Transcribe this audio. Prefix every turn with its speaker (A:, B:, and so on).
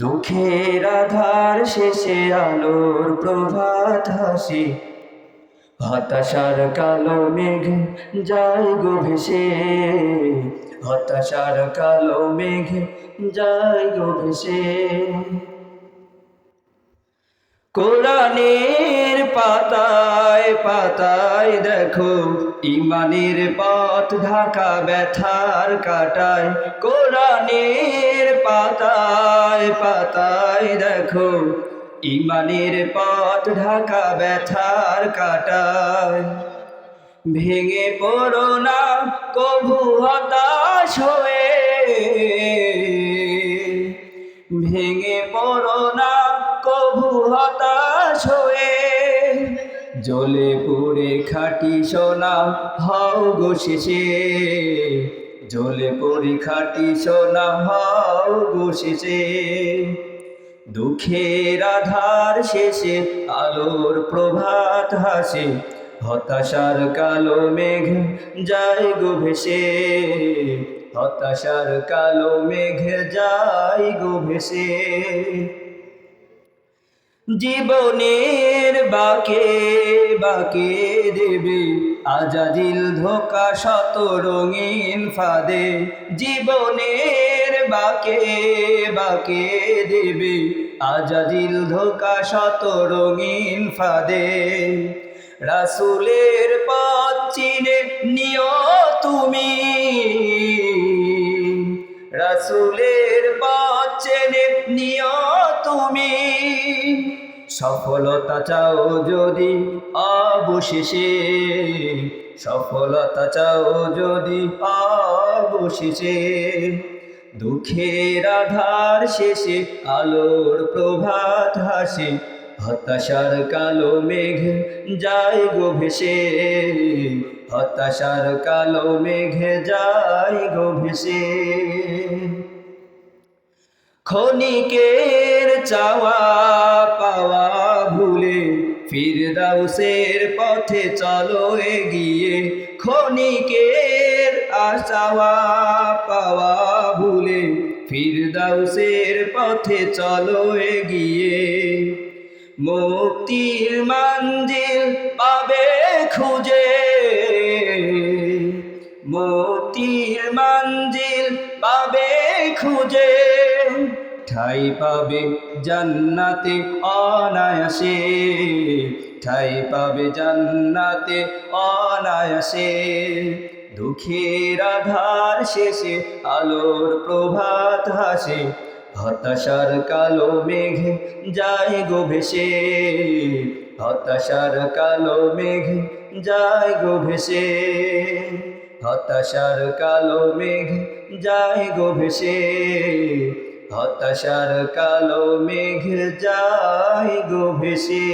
A: দুঃখের আধার শেষে আলোর প্রভাত হাসি। হতাশার কালো মেঘ যায় গো ভেসে। হতাশার কালো মেঘ যায় গো ভেসে। কোরআনের পাতায় পাতায় দেখো, ইমানের পথ ঢাকা ব্যথার কাটায়, কোরআনের পাতায় পাতায় দেখো, ইমানের পথ ঢাকা ব্যথার কাটায়। ভেঙে পড়ো না কভু হতাশ হয়ে। ভেঙে পড়ো না কভু হতাশ হয়ে। জ্বলে পুড়ে খাটি সোনা, হও গো শেষে। জ্বলে পুড়ে খাটি সোনা, হও গো শেষে। দুঃখের আধার শেষে আলোর প্রভাত হাসে হতাশার কালো মেঘ যায় গো ভেসে। হতাশার কালো মেঘ যায় গো ভেসে। জীবনের বাকে বাকে দেবে আজাদিল ধোকা শত রঙিন ফাদে। জীবনের বাকে বাকে দেবে আজাদিল ধোকা শত রঙিন ফাদে। রাসুলের পথ চিনে নিও তুমি। সফলতা চাও যদি অবশেষে। সফলতা চাও যদি অবশেষে। দুঃখের আধার শেষে আলোর প্রভাত হাসে। হতাশার কালো মেঘ যায় গো ভেসে। হতাশার কালো মেঘ যায় গো ভেসে। ক্ষণিকের চাওয়া পাওয়া ভুলে ফিরদাউসের পথে চলো এগিয়ে। ক্ষণিকের আশাওয়া পাওয়া ভুলে ফিরদাউসের পথে চলো এগিয়ে। মুক্তির মঞ্জিল পাবে খুঁজে। মুক্তির মঞ্জিল পাবে খুঁজে। ঠাই পাবে জান্নাতে অনায়াসে, ঠাই পাবে জান্নাতে অনায়াসে। দুঃখের আধার শেষে আলোর প্রভাত হাসে হতাশার কালো মেঘে যায় গো ভেসে। হতাশার কালো মেঘে যায় গো ভেসে, হতাশার কালো মেঘ যায় গো ভেসে। হতাশার কালো মেঘ যায় গো ভেসে।